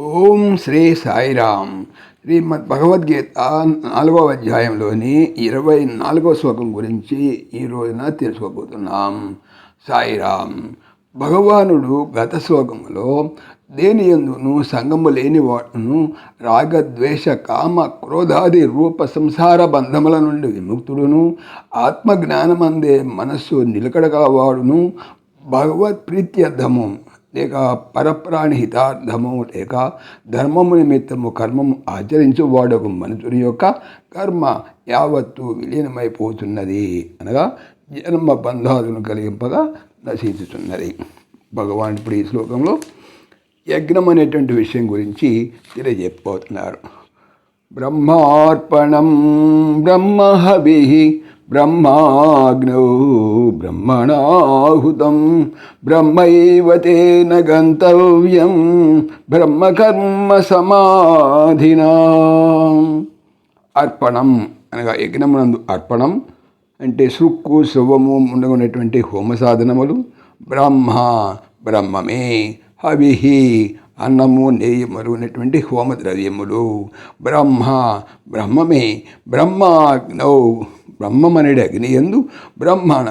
ఓం శ్రీ సాయిరామ్. శ్రీమద్ భగవద్గీత నాలుగవ అధ్యాయంలోని ఇరవై నాలుగవ శ్లోకం గురించి ఈ రోజున తెలుసుకోబోతున్నాం. సాయిరామ్ భగవానుడు గత శ్లోకములో దేని ఎందును సంగము లేని వాడును రాగద్వేష కామ క్రోధాది రూప సంసార బంధముల నుండి విముక్తుడును ఆత్మజ్ఞానమందే మనస్సు నిలకడగలవాడును భగవత్ ప్రీత్యర్థము లేక పరప్రాణి హితార్థము లేక ధర్మము నిమిత్తము కర్మము ఆచరించువాడు ఒక మనుషుని యొక్క కర్మ యావత్తు విలీనమైపోతున్నది అనగా జన్మ బంధాలను కలిగింపగా నశించుతున్నది. భగవాన్ ఇప్పుడు ఈ శ్లోకంలో యజ్ఞం అనేటువంటి విషయం గురించి తెలియజెప్పబోతున్నారు. బ్రహ్మార్పణం బ్రహ్మహవి బ్రహ్మాగ్నౌ బ్రహ్మణాహుతం బ్రహ్మైవ తేన గంతవ్యం బ్రహ్మకర్మ సమాధినా. అర్పణం అనగా యజ్ఞమునందు అర్పణం అంటే సుక్కు శుభము ఉండగొన్నటువంటి హోమ సాధనములు బ్రహ్మ బ్రహ్మమే హవిహి అన్నము నెయ్యి మరుగునటువంటి హోమ ద్రవ్యములు బ్రహ్మ బ్రహ్మమే బ్రహ్మాగ్నౌ బ్రహ్మమనేడు అగ్ని ఎందు బ్రహ్మణ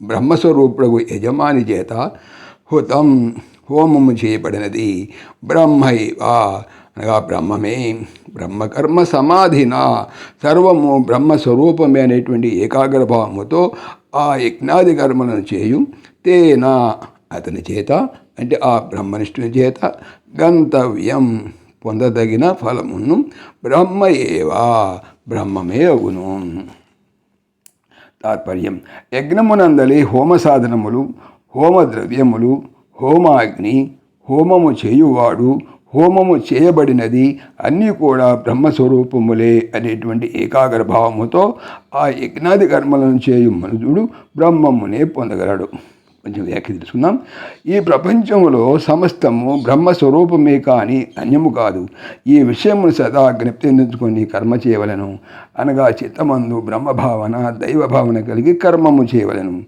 బ్రహ్మస్వరూపుడు యజమాని చేత హుతం హోమము చేయబడినది. బ్రహ్మైవ అనగా బ్రహ్మమే. బ్రహ్మకర్మ సమాధిన సర్వము బ్రహ్మస్వరూపమే అనేటువంటి ఏకాగ్రభావముతో ఆ యజ్ఞాది కర్మలను చేయు తేనా అతని చేత అంటే ఆ బ్రహ్మనిష్ఠుని చేత గంతవ్యం పొందదగిన ఫలమును బ్రహ్మ ఏవా బ్రహ్మమే అగును తాత్పర్యం. యజ్ఞమునందలి హోమ సాధనములు హోమ ద్రవ్యములు హోమాగ్ని హోమము చేయువాడు హోమము చేయబడినది అన్నీ కూడా బ్రహ్మస్వరూపములే అనేటువంటి ఏకాగ్ర భావముతో ఆ యజ్ఞాది కర్మలను చేయు మనుజుడు బ్రహ్మమునే పొందగలడు. కొంచెం వ్యాఖ్య తెలుసుకుందాం. ఈ ప్రపంచంలో సమస్తము బ్రహ్మస్వరూపమే కానీ అన్యము కాదు. ఈ విషయమును సదా జ్ఞప్తించుకొని కర్మ చేయవలను. అనగా చిత్తమందు బ్రహ్మభావన దైవభావన కలిగి కర్మము చేయవలను.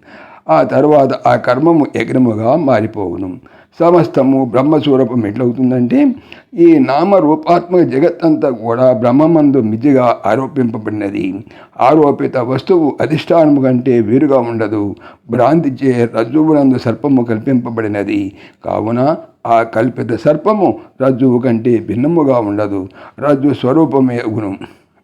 ఆ తర్వాత ఆ కర్మము యజ్ఞముగా మారిపోవును. సమస్తము బ్రహ్మస్వరూపం ఎట్లవుతుందంటే ఈ నామరూపాత్మక జగత్తంతా కూడా బ్రహ్మమందు మితిగా ఆరోపింపబడినది. ఆరోపిత వస్తువు అధిష్టానము కంటే వేరుగా ఉండదు. భ్రాంతిచే రజ్జువునందు సర్పము కల్పింపబడినది. కావున ఆ కల్పిత సర్పము రజ్జువు కంటే భిన్నముగా ఉండదు. రజ్జు స్వరూపమే గుణం.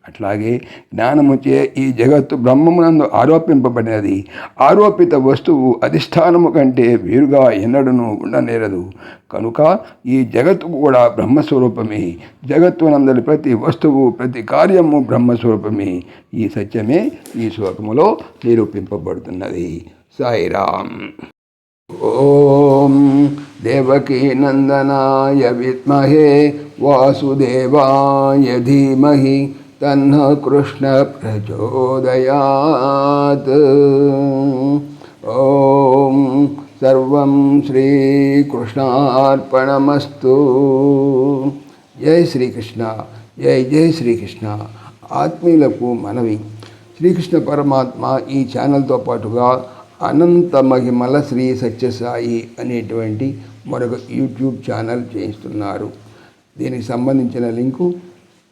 అట్లాగే జ్ఞానముచే ఈ జగత్తు బ్రహ్మమునందు ఆరోపింపబడినది. ఆరోపిత వస్తువు అధిష్టానము కంటే వేరుగా ఎన్నడను ఉండనేరదు. కనుక ఈ జగత్తు కూడా బ్రహ్మస్వరూపమే. జగత్తునందలి ప్రతి వస్తువు ప్రతి కార్యము బ్రహ్మస్వరూపమే. ఈ సత్యమే ఈ శ్లోకములో నిరూపింపబడుతున్నది. సాయిరామ్ ఓం దేవకీ నందనాయ విద్మహే వాసుదేవాయ ధీమహి తన్న కృష్ణ ప్రచోదయాత్ ఓం సర్వం శ్రీకృష్ణార్పణమస్తు జై శ్రీకృష్ణ జై జై శ్రీకృష్ణ ఆత్మీయులకు మనవి. శ్రీకృష్ణ పరమాత్మ ఈ ఛానల్తో పాటుగా అనంత మహిమల శ్రీ సత్యసాయి అనేటువంటి మరొక యూట్యూబ్ ఛానల్ చేయిస్తున్నారు. దీనికి సంబంధించిన లింకు